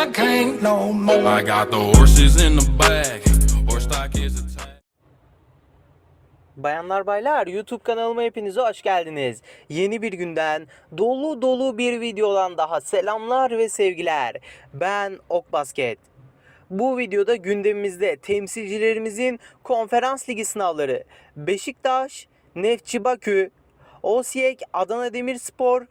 I can't no more. I got the horses in the back. Horse stock is attached. Bayanlar baylar YouTube kanalıma hepinize hoş geldiniz. Yeni bir günden dolu dolu bir videodan daha selamlar ve sevgiler. Ben Ok Basket. Bu videoda gündemimizde temsilcilerimizin konferans ligi sınavları Beşiktaş, Nefçi Bakü, Osijek Adana Demirspor,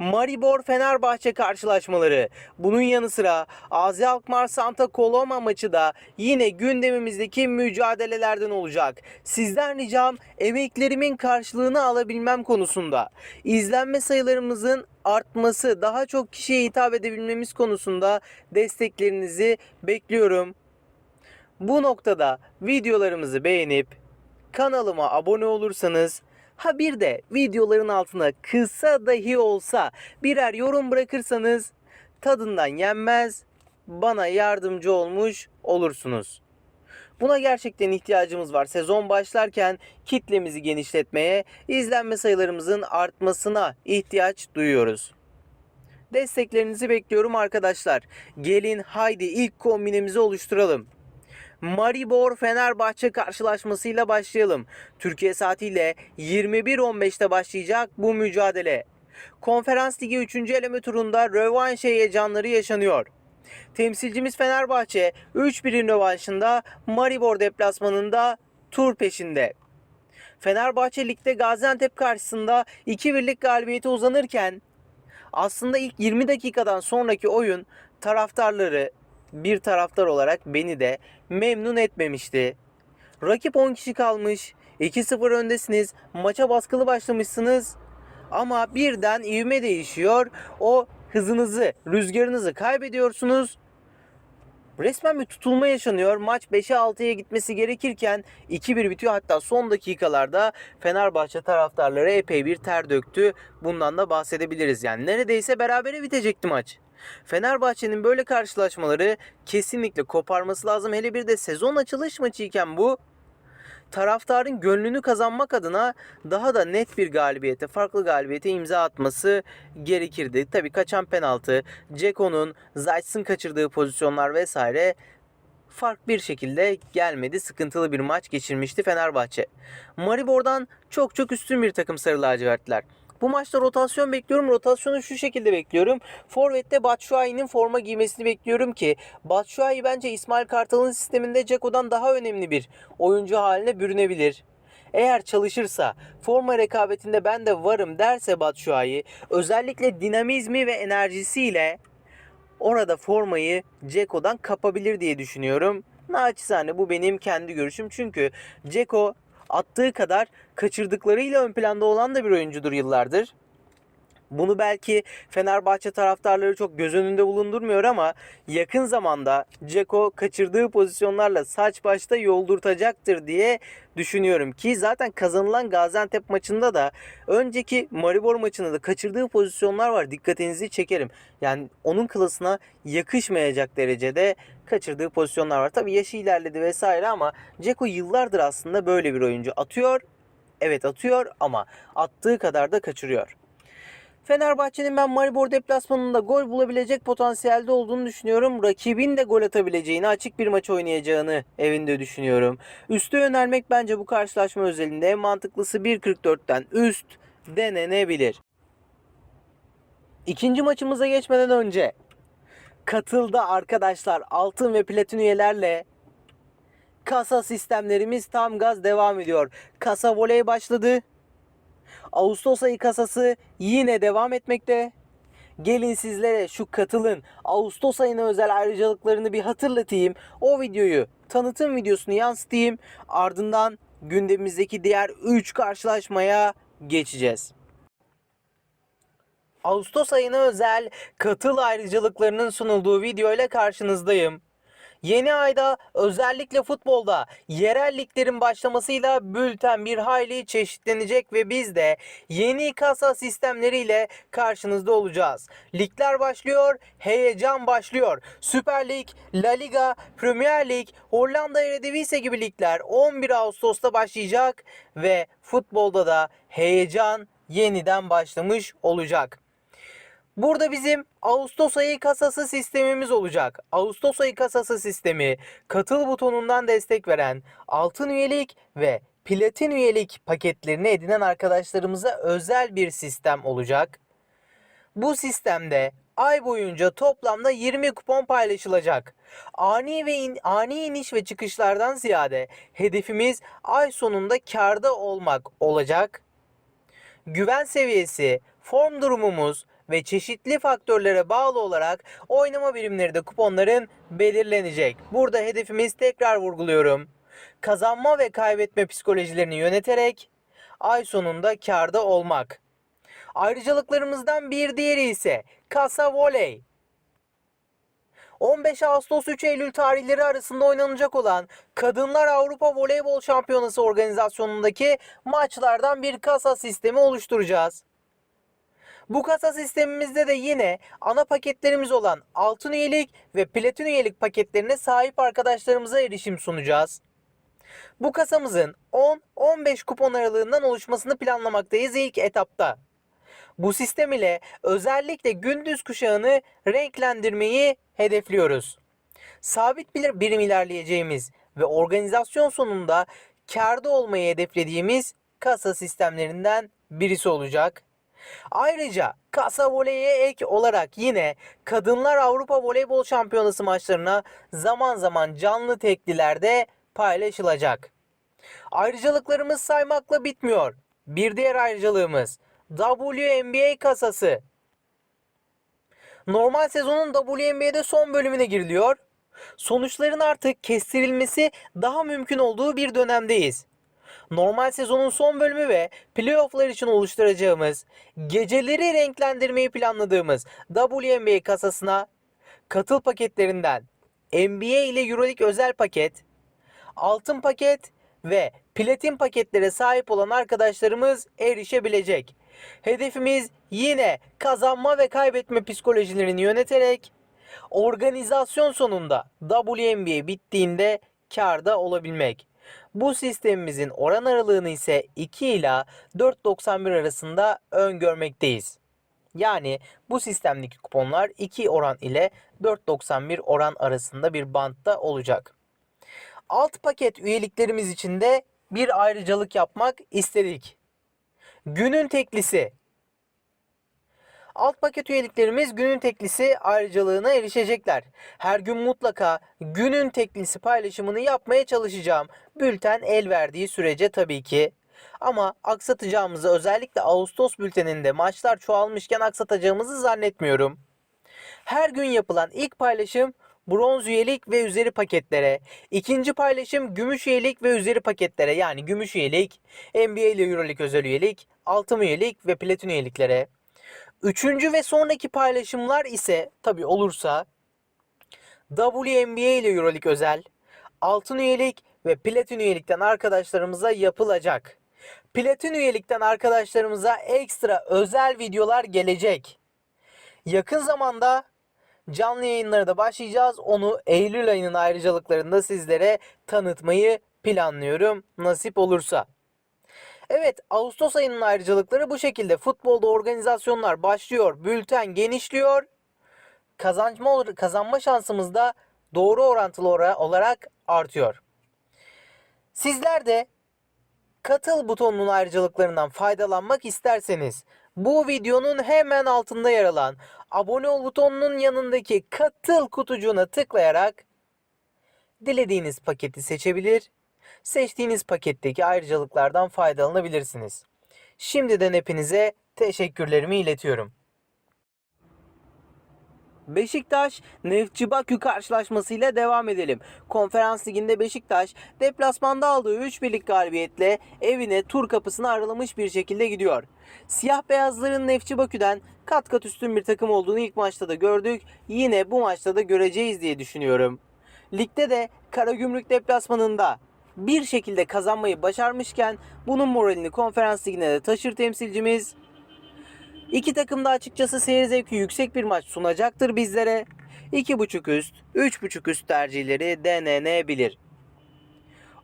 Maribor Fenerbahçe karşılaşmaları. Bunun yanı sıra Azi Alkmaar Santa Coloma maçı da yine gündemimizdeki mücadelelerden olacak. Sizden ricam emeklerimin karşılığını alabilmem konusunda. İzlenme sayılarımızın artması, daha çok kişiye hitap edebilmemiz konusunda desteklerinizi bekliyorum. Bu noktada videolarımızı beğenip kanalıma abone olursanız ha bir de videoların altına kısa dahi olsa birer yorum bırakırsanız tadından yenmez bana yardımcı olmuş olursunuz. Buna gerçekten ihtiyacımız var. Sezon başlarken kitlemizi genişletmeye, izlenme sayılarımızın artmasına ihtiyaç duyuyoruz. Desteklerinizi bekliyorum arkadaşlar. Gelin haydi ilk kombinemizi oluşturalım. Maribor Fenerbahçe karşılaşmasıyla başlayalım. Türkiye saatiyle 21.15'te başlayacak bu mücadele. Konferans Ligi 3. eleme turunda rövanş heyecanları yaşanıyor. Temsilcimiz Fenerbahçe 3-1'in rövanşında Maribor deplasmanında tur peşinde. Fenerbahçe ligde Gaziantep karşısında 2-1'lik galibiyete uzanırken aslında ilk 20 dakikadan sonraki oyun taraftarları bir taraftar olarak beni de memnun etmemişti. Rakip 10 kişi kalmış. 2-0 öndesiniz. Maça baskılı başlamışsınız. Ama birden ivme değişiyor. O hızınızı, rüzgarınızı kaybediyorsunuz. Resmen bir tutulma yaşanıyor. Maç 5'e 6'ya gitmesi gerekirken 2-1 bitiyor. Hatta son dakikalarda Fenerbahçe taraftarları epey bir ter döktü. Bundan da bahsedebiliriz. Yani neredeyse berabere bitecekti maç. Fenerbahçe'nin böyle karşılaşmaları kesinlikle koparması lazım. Hele bir de sezon açılış maçıyken bu taraftarın gönlünü kazanmak adına daha da net bir galibiyete, farklı galibiyete imza atması gerekirdi. Tabii kaçan penaltı, Ceko'nun Zayt'sın kaçırdığı pozisyonlar vesaire fark bir şekilde gelmedi. Sıkıntılı bir maç geçirmişti Fenerbahçe. Maribor'dan çok çok üstün bir takım sarı lacivertler. Bu maçta rotasyon bekliyorum. Rotasyonu şu şekilde bekliyorum. Forvet'te Batshuayi'nin forma giymesini bekliyorum ki Batshuayi bence İsmail Kartal'ın sisteminde Ceko'dan daha önemli bir oyuncu haline bürünebilir. Eğer çalışırsa, forma rekabetinde ben de varım derse Batshuayi, özellikle dinamizmi ve enerjisiyle orada formayı Ceko'dan kapabilir diye düşünüyorum. Naçizane bu benim kendi görüşüm. Çünkü Ceko attığı kadar kaçırdıklarıyla ön planda olan da bir oyuncudur yıllardır. Bunu belki Fenerbahçe taraftarları çok göz önünde bulundurmuyor ama yakın zamanda Ceko kaçırdığı pozisyonlarla saç başta yoldurtacaktır diye düşünüyorum ki zaten kazanılan Gaziantep maçında da önceki Maribor maçında da kaçırdığı pozisyonlar var. Dikkatinizi çekerim. Yani onun klasına yakışmayacak derecede kaçırdığı pozisyonlar var. Tabii yaşı ilerledi vesaire ama Ceko yıllardır aslında böyle bir oyuncu. Atıyor, evet atıyor ama attığı kadar da kaçırıyor. Fenerbahçe'nin ben Maribor deplasmanında gol bulabilecek potansiyelde olduğunu düşünüyorum. Rakibin de gol atabileceğini, açık bir maç oynayacağını evinde düşünüyorum. Üste yönelmek bence bu karşılaşma özelinde mantıklısı 1.44'ten üst denenebilir. İkinci maçımıza geçmeden önce katıldı arkadaşlar altın ve platin üyelerle kasa sistemlerimiz tam gaz devam ediyor. Kasa voley başladı. Ağustos ayı kasası yine devam etmekte. Gelin sizlere şu katılın Ağustos ayına özel ayrıcalıklarını bir hatırlatayım. O videoyu tanıtım videosunu yansıtayım. Ardından gündemimizdeki diğer 3 karşılaşmaya geçeceğiz. Ağustos ayına özel katıl ayrıcalıklarının sunulduğu video ile karşınızdayım. Yeni ayda özellikle futbolda yerel liglerin başlamasıyla bülten bir hayli çeşitlenecek ve biz de yeni kasa sistemleriyle karşınızda olacağız. Ligler başlıyor, heyecan başlıyor. Süper Lig, La Liga, Premier Lig, Hollanda Eredivisie gibi ligler 11 Ağustos'ta başlayacak ve futbolda da heyecan yeniden başlamış olacak. Burada bizim Ağustos ayı kasası sistemimiz olacak. Ağustos ayı kasası sistemi katıl butonundan destek veren altın üyelik ve platin üyelik paketlerini edinen arkadaşlarımıza özel bir sistem olacak. Bu sistemde ay boyunca toplamda 20 kupon paylaşılacak. Ani ve in- ani iniş ve çıkışlardan ziyade hedefimiz ay sonunda karda olmak olacak. Güven seviyesi, form durumumuz ve çeşitli faktörlere bağlı olarak oynama birimleri de kuponların belirlenecek. Burada hedefimiz tekrar vurguluyorum. Kazanma ve kaybetme psikolojilerini yöneterek ay sonunda karda olmak. Ayrıcalıklarımızdan bir diğeri ise kasa voley. 15 Ağustos 3 Eylül tarihleri arasında oynanacak olan Kadınlar Avrupa Voleybol Şampiyonası organizasyonundaki maçlardan bir kasa sistemi oluşturacağız. Bu kasa sistemimizde de yine ana paketlerimiz olan altın üyelik ve platin üyelik paketlerine sahip arkadaşlarımıza erişim sunacağız. Bu kasamızın 10-15 kupon aralığından oluşmasını planlamaktayız ilk etapta. Bu sistem ile özellikle gündüz kuşağını renklendirmeyi hedefliyoruz. Sabit bir birim ilerleyeceğimiz ve organizasyon sonunda karda olmayı hedeflediğimiz kasa sistemlerinden birisi olacak. Ayrıca kasa voleye ek olarak yine Kadınlar Avrupa Voleybol Şampiyonası maçlarına zaman zaman canlı teklilerde paylaşılacak. Ayrıcalıklarımız saymakla bitmiyor. Bir diğer ayrıcalığımız WNBA kasası. Normal sezonun WNBA'de son bölümüne giriliyor. Sonuçların artık kestirilmesi daha mümkün olduğu bir dönemdeyiz. Normal sezonun son bölümü ve playofflar için oluşturacağımız, geceleri renklendirmeyi planladığımız WNBA kasasına katıl paketlerinden NBA ile EuroLeague özel paket, altın paket ve platin paketlere sahip olan arkadaşlarımız erişebilecek. Hedefimiz yine kazanma ve kaybetme psikolojilerini yöneterek organizasyon sonunda WNBA bittiğinde karda olabilmek. Bu sistemimizin oran aralığını ise 2 ila 4.91 arasında öngörmekteyiz. Yani bu sistemdeki kuponlar 2 oran ile 4.91 oran arasında bir bantta olacak. Alt paket üyeliklerimiz için de bir ayrıcalık yapmak istedik. Günün teklisi. Alt paket üyeliklerimiz günün teklisi ayrıcalığına erişecekler. Her gün mutlaka günün teklisi paylaşımını yapmaya çalışacağım. Bülten el verdiği sürece tabii ki. Ama aksatacağımızı özellikle Ağustos bülteninde maçlar çoğalmışken aksatacağımızı zannetmiyorum. Her gün yapılan ilk paylaşım bronz üyelik ve üzeri paketlere. İkinci paylaşım gümüş üyelik ve üzeri paketlere yani gümüş üyelik, NBA ile Euroleague özel üyelik, altın üyelik ve platin üyeliklere. Üçüncü ve sonraki paylaşımlar ise tabi olursa WNBA ile Euroleague özel, altın üyelik ve platin üyelikten arkadaşlarımıza yapılacak. Platin üyelikten arkadaşlarımıza ekstra özel videolar gelecek. Yakın zamanda canlı yayınlara da başlayacağız. Onu Eylül ayının ayrıcalıklarında sizlere tanıtmayı planlıyorum nasip olursa. Evet Ağustos ayının ayrıcalıkları bu şekilde. Futbolda organizasyonlar başlıyor. Bülten genişliyor. Kazanma, kazanma şansımız da doğru orantılı ora- olarak artıyor. Sizler de katıl butonunun ayrıcalıklarından faydalanmak isterseniz bu videonun hemen altında yer alan abone ol butonunun yanındaki katıl kutucuğuna tıklayarak dilediğiniz paketi seçebilir, seçtiğiniz paketteki ayrıcalıklardan faydalanabilirsiniz. Şimdiden hepinize teşekkürlerimi iletiyorum. Beşiktaş Neftçi Bakü karşılaşmasıyla devam edelim. Konferans liginde Beşiktaş deplasmanda aldığı 3 birlik galibiyetle evine tur kapısını aralamış bir şekilde gidiyor. Siyah beyazların Neftçi Bakü'den kat kat üstün bir takım olduğunu ilk maçta da gördük. Yine bu maçta da göreceğiz diye düşünüyorum. Ligde de Karagümrük deplasmanında bir şekilde kazanmayı başarmışken bunun moralini konferans ligine de taşır temsilcimiz. İki takım da açıkçası seyir zevki yüksek bir maç sunacaktır bizlere. 2.5 üst, 3.5 üst tercihleri denenebilir.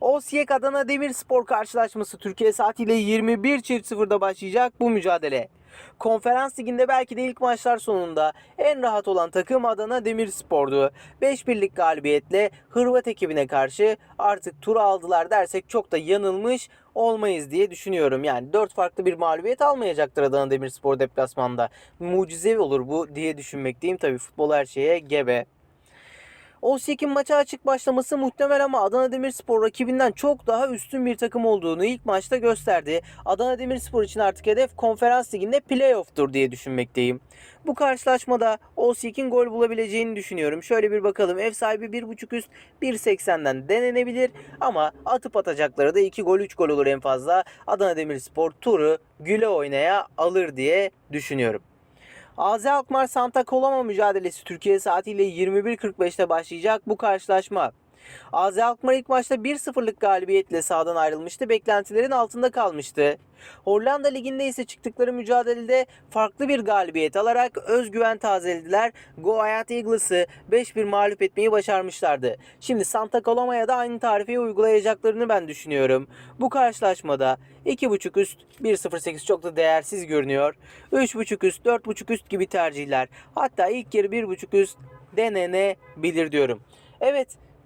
Osijek Adana Demirspor karşılaşması Türkiye saatiyle 21.00'da başlayacak bu mücadele. Konferans liginde belki de ilk maçlar sonunda en rahat olan takım Adana Demirspor'du. 5-1'lik galibiyetle Hırvat ekibine karşı artık turu aldılar dersek çok da yanılmış olmayız diye düşünüyorum. Yani 4 farklı bir mağlubiyet almayacaktır Adana Demirspor deplasmanda. Mucizevi olur bu diye düşünmekteyim. Tabii futbol her şeye gebe. Osyek'in maça açık başlaması muhtemel ama Adana Demirspor rakibinden çok daha üstün bir takım olduğunu ilk maçta gösterdi. Adana Demirspor için artık hedef konferans liginde playoff'tur diye düşünmekteyim. Bu karşılaşmada Osyek'in gol bulabileceğini düşünüyorum. Şöyle bir bakalım. Ev sahibi 1.5 üst 1.80'den denenebilir ama atıp atacakları da 2 gol 3 gol olur en fazla. Adana Demirspor turu güle oynaya alır diye düşünüyorum. AZ Alkmaar Santa Coloma mücadelesi Türkiye saatiyle 21.45'te başlayacak bu karşılaşma. AZ Alkmaar ilk maçta 1-0'lık galibiyetle sahadan ayrılmıştı. Beklentilerin altında kalmıştı. Hollanda Ligi'nde ise çıktıkları mücadelede farklı bir galibiyet alarak özgüven tazelediler. Go Ahead Eagles'ı 5-1 mağlup etmeyi başarmışlardı. Şimdi Santa Coloma'ya da aynı tarifi uygulayacaklarını ben düşünüyorum. Bu karşılaşmada 2.5 üst 1.08 çok da değersiz görünüyor. 3.5 üst 4.5 üst gibi tercihler. Hatta ilk yarı 1.5 üst denenebilir diyorum. Evet